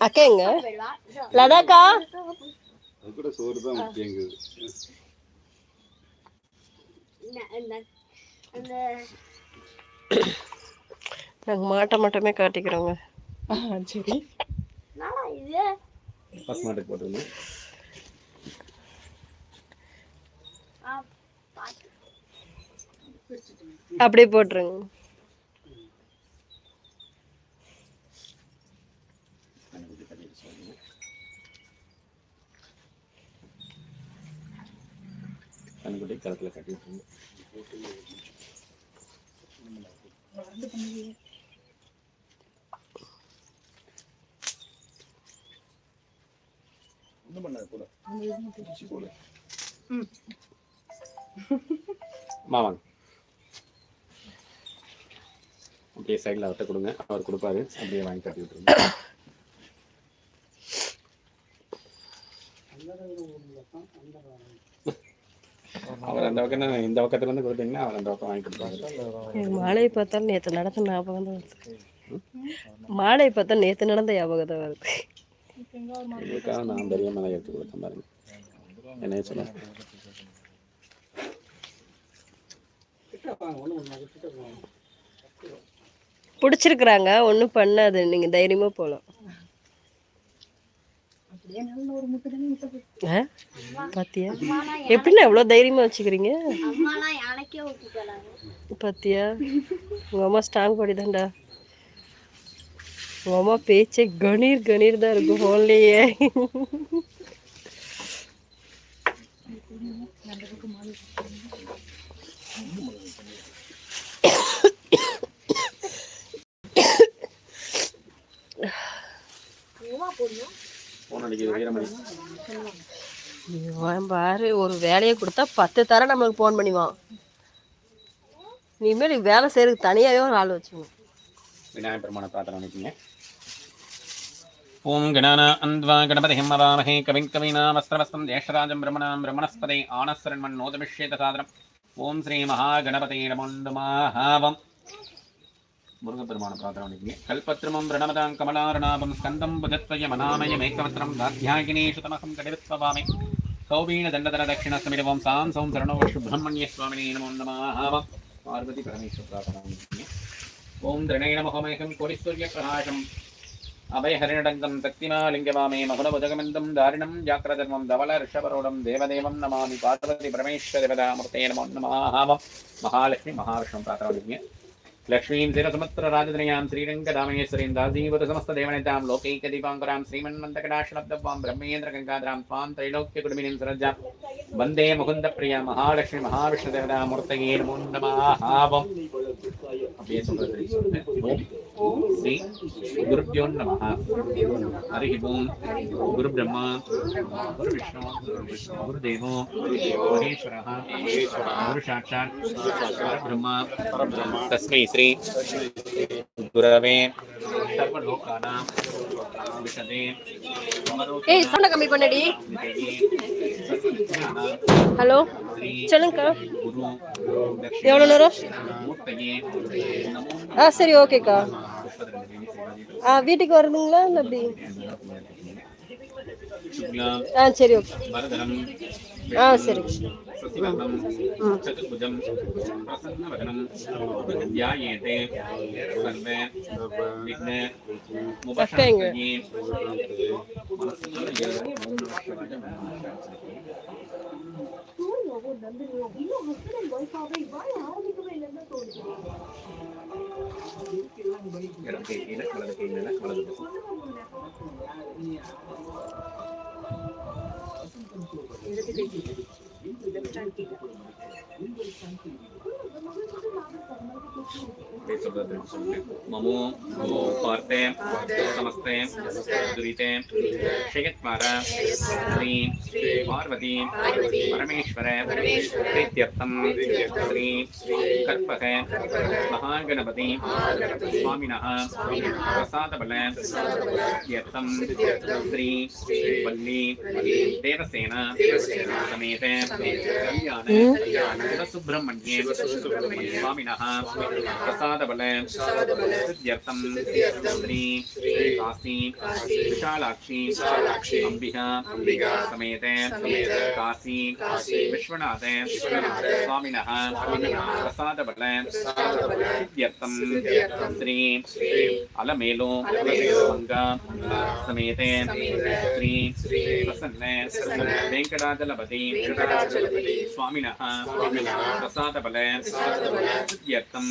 அக்கா எங்க லதாக்கா? அது கூட சோறு தான் முக்கியங்குது நாங்கள் மாட்டை மட்டுமே காட்டிக்கிறோங்க. சரி. அப்படியே போட்டுருங்க. கண்ணுக்குட்டி கழுத்தில் கட்டி விட்டுருங்க ஒன்றும் பண்ணாது அப்படியே சைடில் அவர்கிட்ட கொடுங்க. அவர் கொடுப்பாரு. அப்படியே வாங்கி கட்டி விட்டுருங்க. அவர் அந்த பக்கம் இந்த பக்கத்துல இருந்து கொடுத்தீங்கன்னா அவர் அந்த பக்கம் வாங்கி கொடுப்பாரு. எனக்கு மாலையை பார்த்தாலும் நேற்று நடந்த ஞாபகம் தான் வருது. மாலையை பார்த்தா நேற்று நடந்த ஞாபகம் தான் வருது. இதுக்காக நான் பெரிய மலை எடுத்து கொடுத்தேன் பாருங்க. என்ன சொல்ல பிடிச்சிருக்குறாங்க ஒன்றும் பண்ணாது. நீங்கள் தைரியமாக போகலாம் பாத்தியா? எப்படிண்ணா எவ்வளோ தைரியமாக வச்சுக்கிறீங்க? பாத்தியா? உங்கள் அம்மா ஸ்ட்ராங் பாடி தான்டா உங்கள் அம்மா பேச்சே கணீர் கணீர் தான் இருக்கும் ஃபோன்லேயே ஃபோன் அடிக்கிறது வீரமணி இவன் பாரு ஒரு வேலையை கொடுத்தா பத்து தர நம்மளுக்கு ஃபோன் பண்ணிவான் இனிமேல் வேலை செய்யறதுக்கு தனியாகவே ஒரு ஆள் வச்சுக்கணும். விநாயகர் பெருமான பிரார்த்தனை பண்ணிக்கோங்க. ஓம் கணான அந்த்வா கணபதி ஹிம்மராமஹே கவிங் கவீனா வஸ்திரவஸ்தம் ஜேஷ்டராஜம் பிரம்மணாம் பிரம்மணஸ்பதே ஆனஸ்வரன்மன் நோதமிஷ்யேத சாதனம். ஓம் ஸ்ரீ மகா கணபதி நமோண்டமாஹாவம் முருகப்பெருமான பிரார்த்தனை பண்ணிக்கோங்க. கல்பத்ரமம் பிரணமதாம் கமலாரணாபம் ஸ்கந்தம் புஜத்வயம் மனாமய ஏகவத்திரம் தாத்யாகினேஷு தமகம் கடிவத்வாமி சௌபீன தண்டதர தட்சிண சமிரவம் சாம் சௌம் சரணோ சுப்பிரமணிய சுவாமினே நமோ நமாஹாவம். பார்வதி பரமேஸ்வர பிரார்த்தனை ஓம் திரணேன முகமேகம் கோடிசூரிய பிரகாசம் அபயஹரிணடங்கம் சக்திமாலிங்கமாமே மகுடபுஜகமிந்தம் தாரிணம் ஜாக்கிரதர்மம் தவள ரிஷபரோடம் தேவதேவம் நமாமி. பார்வதி பரமேஸ்வர தேவதாமூர்த்தே நமோ நமாஹாவம் மகாலட்சுமி மகாவிஷ்ணு பிரார்த்தனை லக்ஷ்மீம் சிரசமுத்திர ராஜதிரயாம் ஸ்ரீரங்கதாமேஸ்வரீம் தாசீவத சமஸ்த தேவனிதாம் லோகைக தீபாங்கராம் ஸ்ரீமன்மந்தகடாஷலப்தவாம் பிரம்மேந்திர கங்காதராம் ஸ்வாம் தைலோக்கிய குடுமினிம் சரஜாம் வந்தே முகுந்த பிரியா மகாலட்சுமி மகாவிஷ்ணு தேவதாமூர்த்தகே நமோ நமாஹாவம் அப்படியே சொல்றது சொல்லுங்க ஓம் ஸ்ரீ குருப்யோ நம ஹரி ஓம் குரு பிரம்மா குரு விஷ்ணு குரு தேவோ மகேஸ்வர குரு சாட்சாத் பரபிரம்மா தஸ்மை ஸ்ரீ குரவே சர்வலோகானாம் விஷதே ஏய் சண்டை கம்மி பண்ணடி. ஹலோ சொல்லுங்கக்கா. குரு எவ்வளோ நேரம்? ஆ சரி ஓகேக்கா. ஆ வீட்டுக்கு வரணுங்களா இல்லை அப்படி ஆ சரி ஓகே. ஆ சரி. அக்கங்க இன்னும் Malagay na, malagay na, malagay na. Malagay na. கை கீழே வலது கை மேலே வலது பக்கம் அப்படியே சொல்றது சொல்லுங்க. மமோ மோ பார்த்தே நமஸ்தே துரிதே ஷயத்வார ஸ்ரீ பார்வதி பரமேஸ்வர பிரீத்தியர்த்தம் ஸ்ரீ கற்பக மகாகணபதி சுவாமினः சாதபல சித்தியர்த்தம் ஸ்ரீ காசி விசாலாட்சி அம்பிகா சமேத காசி விஸ்வநாத சுவாமின பிரசாதபல சித்தியர்த்தம் ஸ்ரீ அலமேலோ மங்கா சமேத ஸ்ரீ பிரசன்ன வெங்கடாஜலபதி சுவாமின பிரசாதபல சித்தியர்த்தம்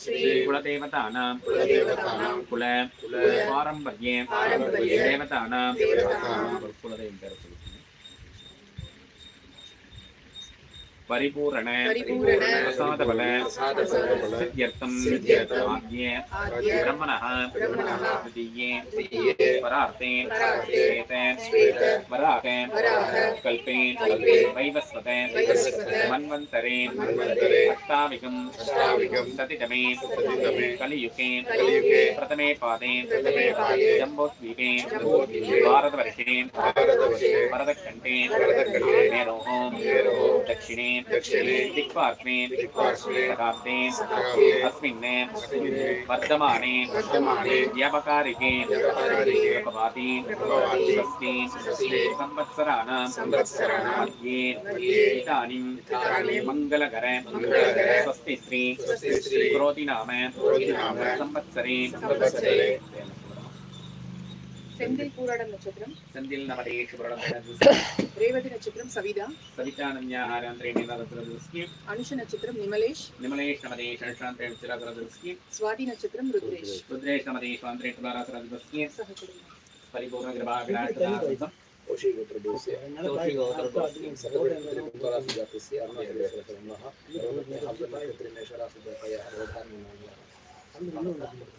ஸ்ரீ குலதேவதானாம் குல பாரம்பரிய தேவதானாம் குலதெய்வம் பேர் சொல்லி. परिपूर्ण प्रसादबल सिद्ध्यर्थं आद्ये ब्रह्मणः द्वितीये परार्थे श्वेते वराह कल्पे वैवस्वते मन्वन्तरे अष्टाविकं सतितमे कलियुगे प्रथमे पादे जम्बोद्वीपे भारतवर्षे भरतखण्डे मेरोः दक्षिणे दक्षिणेन दिक्पार्श्वेन शताब्देन अस्मिन् वर्धमाने व्यवकारिकेन प्रभवादीन षष्टीन संवत्सराणां मध्ये इदानीं मङ्गलकर स्वस्ति श्री क्रोधिनाम संवत्सरे செந்தில் பூராட நட்சத்திரம் செந்தில் நவதேஷு ரேவதி நட்சத்திரம் சவிதா सवितानन्याहारान्त्रेणीलरत्रदृष्टि அனுஷ நட்சத்திரம் நிமலேஷ் निमलेश नमदेश शान्त्रेणचिरदृष्टि சுவாதி நட்சத்திரம் ருத்ரேஷ் रुद्रेश नमदेश शान्त्रेणचिरदृष्टि சககுடும்பம் परिपूर्णकृपाविराजदासं अस्याहावं सकल सकल कुटुम्ब कुटुम्ब क्षेमस् क्षेमस् धैर्य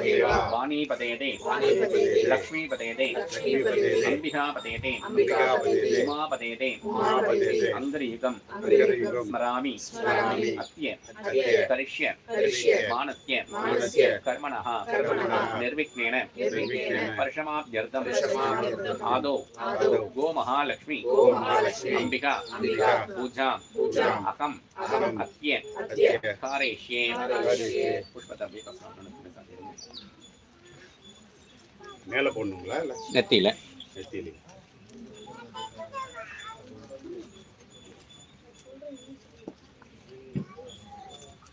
वाणी पतेते लक्ष्मी पतेते अंबिका पतेते उमा पतेते अंतरयुगम स्मरामि अत्य करिष्य मानस्य कर्मणः निर्विघ्नेन परशमाभ्यर्थम् आदौ गोमहालक्ष्मी अम्बिका पूजाम् अहम् अत्य कारयिष्ये पुष्पतम् மேல போடணுங்களா இல்ல? நெத்தியில. நெத்தியிலே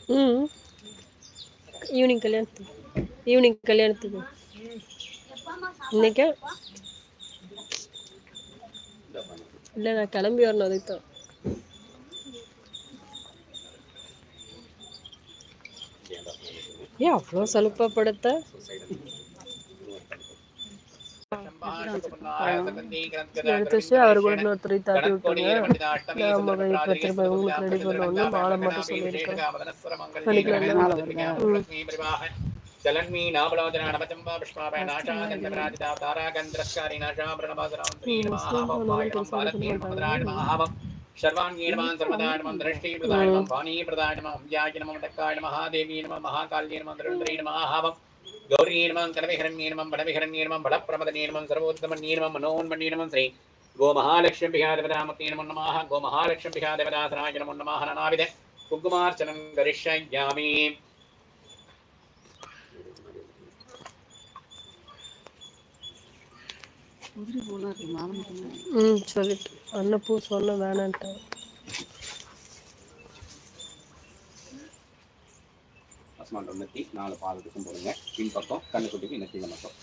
ம். ஈவினிங் கல்யாணத்துக்கு. ஈவினிங் கல்யாணத்துக்கு. இன்னைக்கா? இல்லை நான் கிளம்பி வரணும் அதுக்கு தான் ஏன் அவ்வளோ சலுப்பப்படுத்த எடுத்துச்சு அவர் கூட இன்னொரு த்ரீ தாட்டி விட்டுங்க தாராகந்திரஸ்காரி நாஷா பிரணபாசராம் ஸ்ரீ மகாபாபாயம் பாரதி மகாபாபாயம் सर्वाङ्गी नमः सर्वदानमं दृष्टिप्रदानमं वाणीप्रदानमं व्याजनमं टक्कायनमः देवी नमः महाकाल्ये नमः दृढ्रे नमः हावं गौरी नमः करविहरण्ये नमः बलविहरण्ये नमः बलप्रमदने नमः सर्वोत्तमन्ये नमः मनोन्मन्ये नमः श्री गोमहालक्ष्मीभ्यः देवतामते नमो नमः गोमहालक्ष्मीभ्यः देवतासनाय नमो नमः नानाविध कुङ्कुमार्चनं करिष्यामि ம் சொல்லிட்டு அண்ணன் பூ சொன்ன வேணான்ட்டான் பசுமாண்டம் நெத்தி நாலு பாதத்துக்கும் போடுங்க பின்பக்கம் கண்ணுக்குட்டிக்கு நெத்தியில் மட்டும்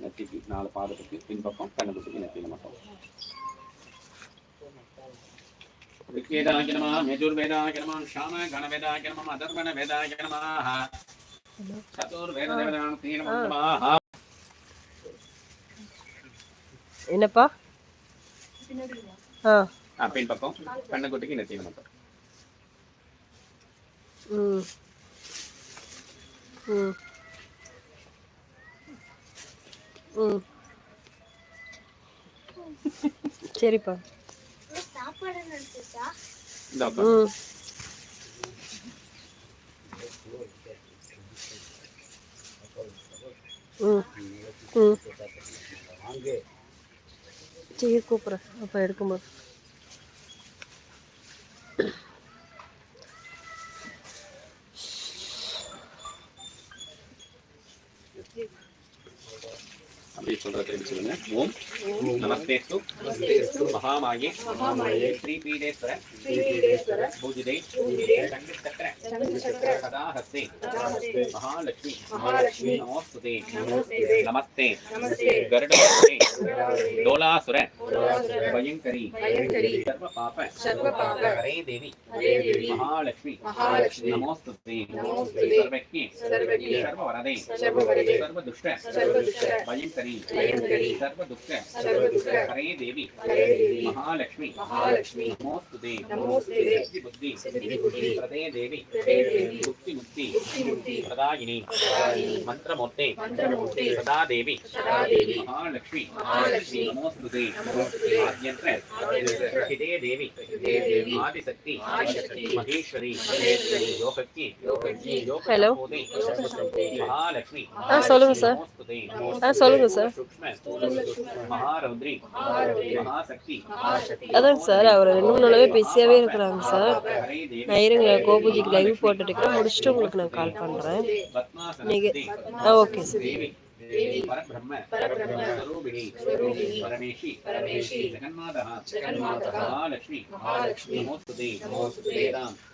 நெத்திக்கு நாலு பாதத்துக்கு பின்பக்கம் கண்ணுக்குட்டிக்கு நெத்தியில் மட்டும் ऋग्वेदाय नमः यजुर्वेदाय नमः श्याम गणवेदाय नमः अधर्वण वेदाय नमः चतुर्वेददेवतां नमो என்னப்பா? ஆ. ஆ பின்பக்கம் கண்ணுக்குட்டிக்கு நெத்தியில் மட்டும் ம். ம். ம். சரிப்பா. இந்த பக்கம். ம். ம். ம். சரி கூப்பிட்றேன் அப்போ எடுக்கும்போது. அப்படி சொல்ற திரும்பி சொல்லுங்க. ஓம் நமஸ்தேஸ்து. மகாமாயே. ஸ்ரீ பீடேஸ்வர பூஜிதே. சங்கச்சக்கர. கதாஹஸ்தே மகாலட்சுமி. நமோஸ்துதே. நமஸ்தே. கருடஹஸ்தே டோலாசுர பயங்கரி சர்வ பாப ஹரே தேவி மகாலட்சுமி நமோஸ்துதே சர்வக்ஞி சர்வவரதே சர்வதுஷ்ட பயங்கரி சர்வ துக்க ஹரே தேவி மகாலட்சுமி நமோஸ்துதே சித்தி புத்தி பிரதே தேவி முக்தி முக்தி பிரதாயினி மந்திரமூர்த்தே சதா தேவி மகாலட்சுமி நமோஸ்துதே ஆத்யந்திர ஹிதே தேவி ஆதிசக்தி மகேஸ்வரி யோகக்கி Hello. மகாலட்சுமி ஆ சொல்லுங்க சார் ஆ சொல்லுங்க சார் சூக்ஷ்ம மகாரௌத்ரி மகாசக்தி அதாங்க சார் அவர் ரெண்டு மூணு நாளாவே பிஸியாகவே இருக்கிறாங்க சார் நான் இருங்க கோபுஜிக்கு லைவ் போட்டுட்டு முடிச்சுட்டு உங்களுக்கு நான் கால் பண்ணுறேன் நீங்க ஆ ஓகே சார் தேவி பரபிரம்ம ஸ்வரூபிணி பரமேஷி ஜெகன்மாதா மகாலட்சுமி நமோஸ்துதே வேதாம்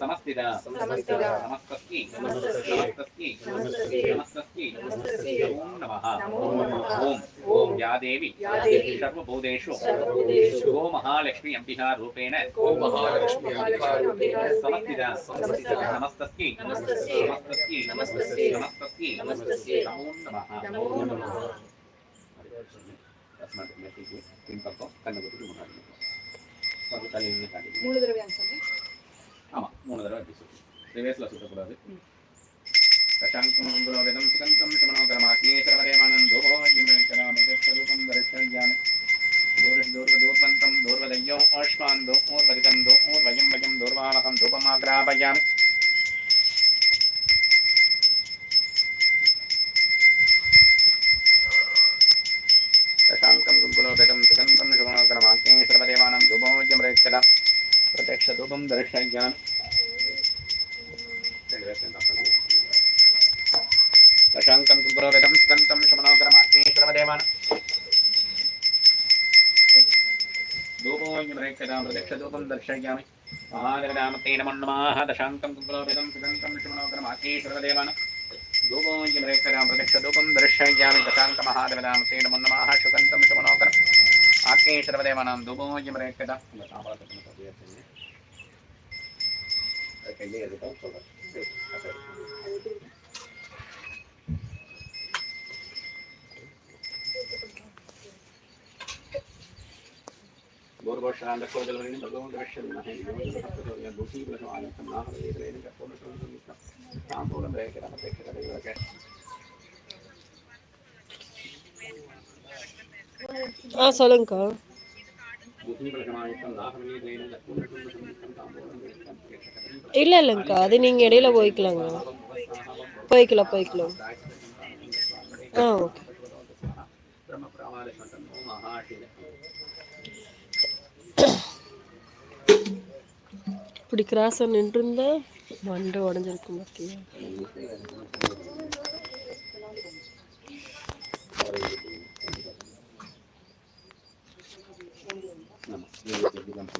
समस्तिदा समस्तिदा नमस्तस्मै नमस्तस्मै नमस्तस्मै नमस्तस्मै ओम नमः ओम ओम या देवी सर्वभूतेषु गो महालक्ष्मी अम्बिका रूपेण गो महालक्ष्मी अम्बिका रूपेण समस्तिदा समस्तिदा नमस्तस्मै नमस्तस्मै नमस्तस्मै नमस्तस्मै नमस्तस्मै ओम नमः ओम नमः अस्माकं मेटिगे किं कर्तुं कन्नगुरुः मुखादिमः सर्वकालीनकार्यं मूलद्रव्यान् सम्यक् ஆமாம் மூணு தடவை இப்படி சுற்றி ரிவேஸில் சுற்றக்கூடாது சசாங்கம்புரோதிதம் சுகந்தம் சுமனோகரமாக்னே சர்வதேவானந்தோ இமேக்கராமதரூபம் தரிசயாமி தூரிஷ் தூர்வ தூர்வந்தம் தூர்வதையோ ஓஷ்மாந்தோ ஓர்வதிகந்தோ ஓர்வயம் வயம் தூர்வாலகம் தூபமாகிராபயாமி. प्रत्यक्षधूपं दर्शयामि शशाङ्कं कुङ्कुलोदकं सुगन्धं शुभनोकरमाख्ये सर्वदेवानां धूपोऽयमरेक्षदां प्रत्यक्षधूपं दर्शयामि महादेवदामते नमो नमः दशाङ्कं कुङ्कुलोदितं सुगन्धं विष्णुमनोकरमाख्ये सर्वदेवानां धूपोऽयमरेक्षदां प्रत्यक्षधूपं दर्शयामि दशाङ्कमहादेवदामते नमो नमः सुगन्धं विष्णुमनोकरम् आख्ये सर्वदेवानां धूपोऽयमरेक्षदा கையிலே இருக்கட்டும் சொல்கிறேன் கோதலவரின் பகவான் ரஷ்யன் மகன் யோகி பூசி ஆயத்தம் நாகவேதேன கப்போல தாம்பூலம் ரேகரம தேக்கரே ஆ சொல்லுங்கக்கா இல்லை இல்லைங்கக்கா அது நீங்கள் இடையில போய்க்கலாங்க. போய்க்கலாம் போய்க்கலாம். ஆ ஓகே. இப்படி கிராஸாக நின்றுருந்தா மண்டை உடஞ்சிருக்கும் ஓகே நம்ம